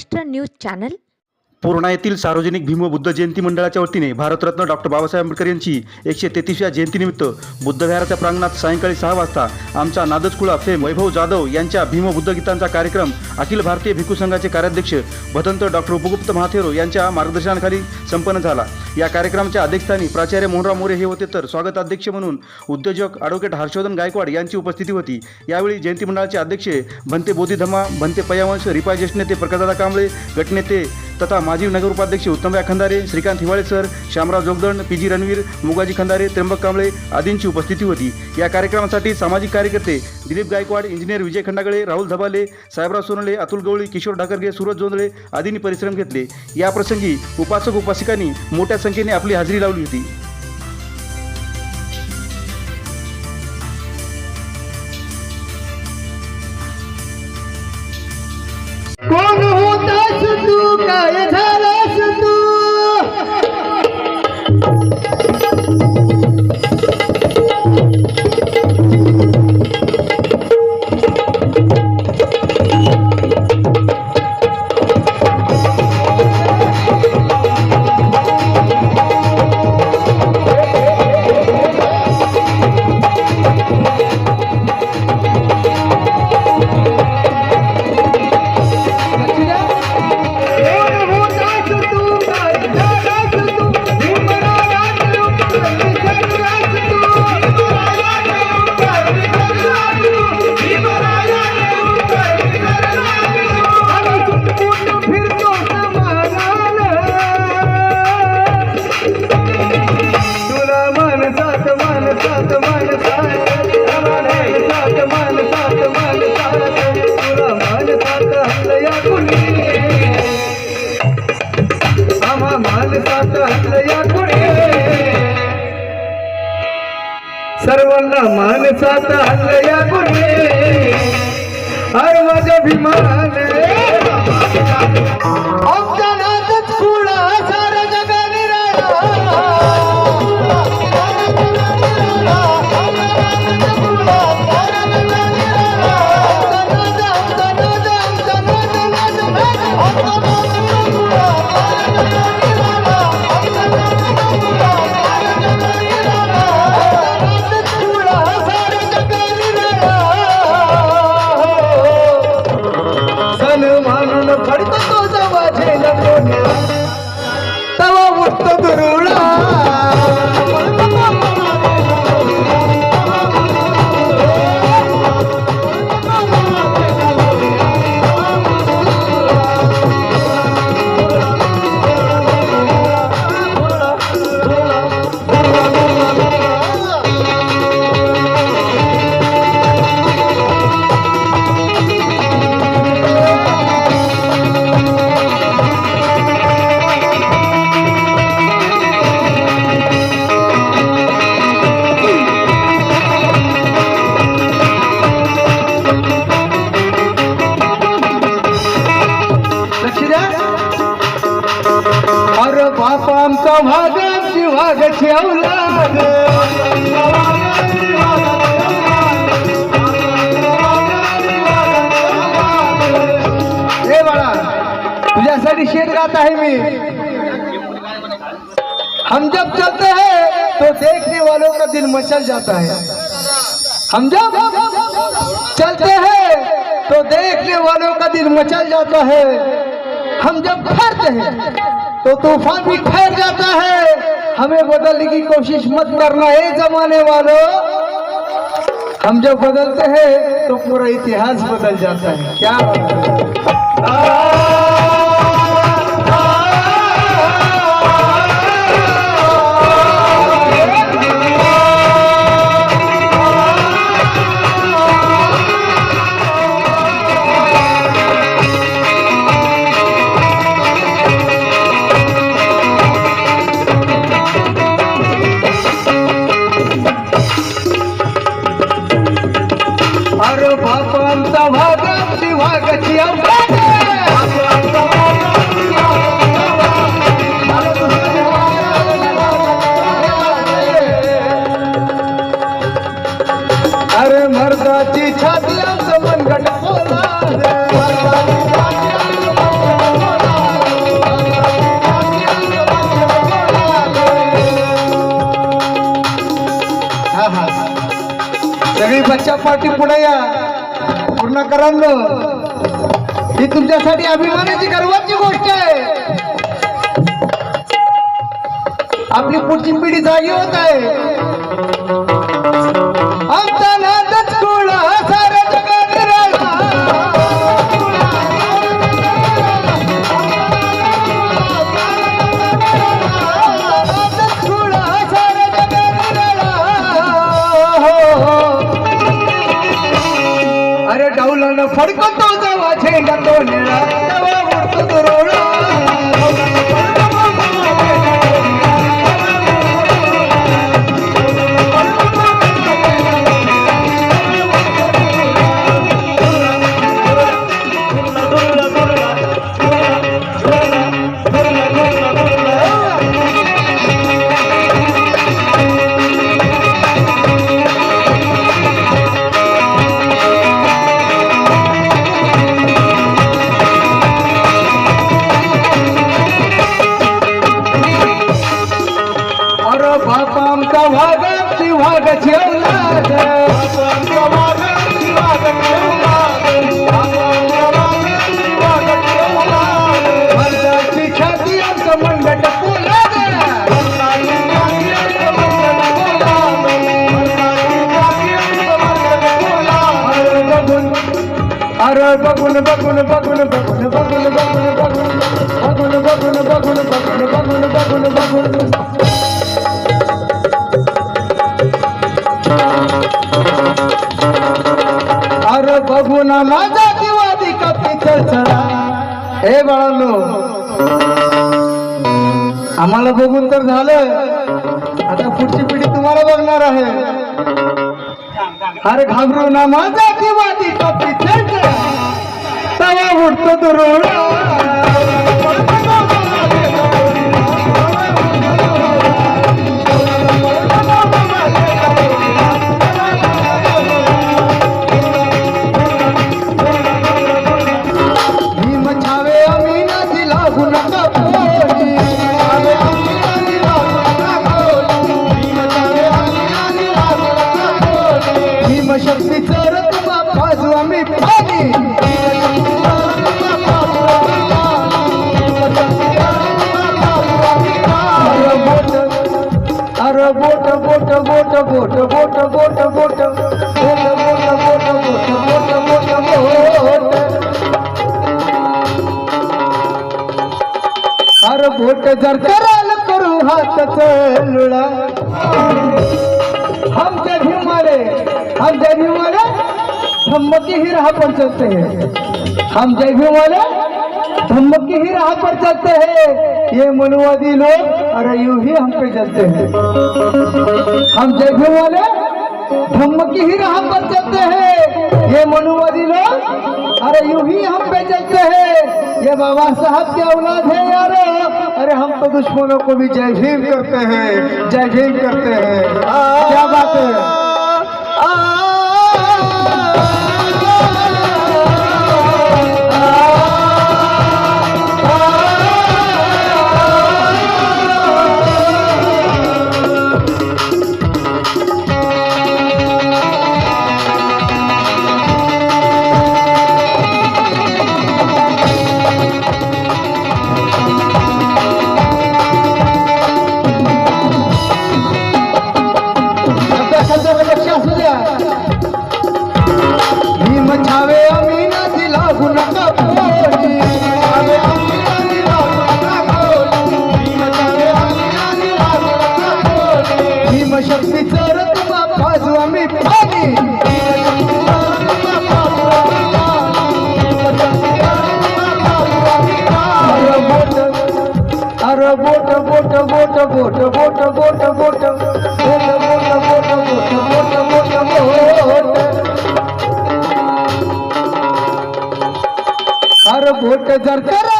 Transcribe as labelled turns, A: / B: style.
A: Extra News Channel.
B: Purna येथील सार्वजनिक भीम बुद्ध जयंती मंडळाच्या वतीने भारतरत्न डॉक्टर बाबासाहेब आंबेडकर यांची एकशे तेहतीसव्या जयंतीनिमित्त बुद्धविहाराच्या प्रांगणात सायंकाळी सहा वाजता आमचा नादचकुळा फेम वैभव जाधव यांच्या भीम बुद्ध गीतांचा कार्यक्रम अखिल भारतीय भिक्खू संघाचे कार्याध्यक्ष भदंत डॉक्टर उपगुप्त महाथेरो यांच्या मार्गदर्शनाखाली संपन्न झाला. या कार्यक्रमाच्या अध्यक्षस्थानी प्राचार्य मोहनराव मोरे हे होते तर स्वागत अध्यक्ष म्हणून उद्योजक ॲडव्होकेट हर्षवर्धन गायकवाड यांची उपस्थिती होती. यावेळी जयंती मंडळाचे अध्यक्ष भंते बोधिधम्मा भंते पयावंश रिपाय ज्येष्ठ नेते प्रकाशदादा कांबळे गटनेते तथा माजी नगर उपाध्यक्ष Uttamrao Khandare Shrikant Hiwale sir Shyamrao Jogdand P G Ranveer Mugaji Khandare Trimbak Kamble आदींची उपस्थिती होती. या कार्यक्रमासाठी सामाजिक कार्यकर्ते दिलीप गायकवाड इंजिनियर विजय खंडागळे राहुल धबाले साहेबराव सोनले अतुल गवळी किशोर ढाकरगे सूरज जोंधळे आदींनी परिश्रम घेतले. या प्रसंगी उपासक उपासिकांनी मोठ्या संख्येने आपली हजेरी लावली होती.
C: सर्वांना मानसात हल्लया कुणी अरे माझ्या भीमाने आमच्या तुझ्यासाठी शेत गात मी हम जब चलते हैं तो देखने वालों का दिल मचल जाता है। हम जब चलते हैं तो देखने वालों का दिल मचल जाता है। हम जब ठहरते हैं तो तूफ़ान भी ठहर जाता है। हमें बदलने की कोशिश मत करना है जमाने वालों। हम जब बदलते हैं तो पूरा इतिहास बदल जाता है। क्या माणसाची छाती सगळी बच्चा पार्टी पुढे या. पूर्ण करांनो ही तुमच्यासाठी अभिमानाची गर्वाची गोष्ट आहे. आपली पुढची पिढी जागी होत आहे. casa. बघून बघून बघून बघून बघून बघून बघून बघून बघून बघून बघून बघून बघून बघून अरे बघू ना माझा दिवाळी कपी चढा हे बाळालो आम्हाला बघून तर झालं आता पुढची पिढी तुम्हाला बघणार आहे अरे घाबरू ना माझा किंवा तवा उठतो तो रोड शक्ती तर बाजू आम्ही अरे बोट बोट बोट बोट बोट बोट बोट अरे बोट जर कराल करू हातच लुळा हम जब मारे हम जब हिमाले धम्मकी ही राह पर चलते हैं। हम जब हिमाले धम्मकी ही राह पर चलते हैं। ये मनुवादी लोग अरे यूं ही हम पे चलते हैं। हम जय भीम वाले धम्मकी ही राह पर चलते हैं। ये मनुवादी लोग, अरे यू ही हम पे चलते हैं। ये बाबा साहब के औलाद है यार? अरे हम तो दुश्मनों को भी जय भीम करते हैं, जय भीम करते हैं। क्या बात है? बोट बोट बोट बोट बोट बोट बोट बोट बोट बोट बोट बोट बोट बोट अरे बोट जर करा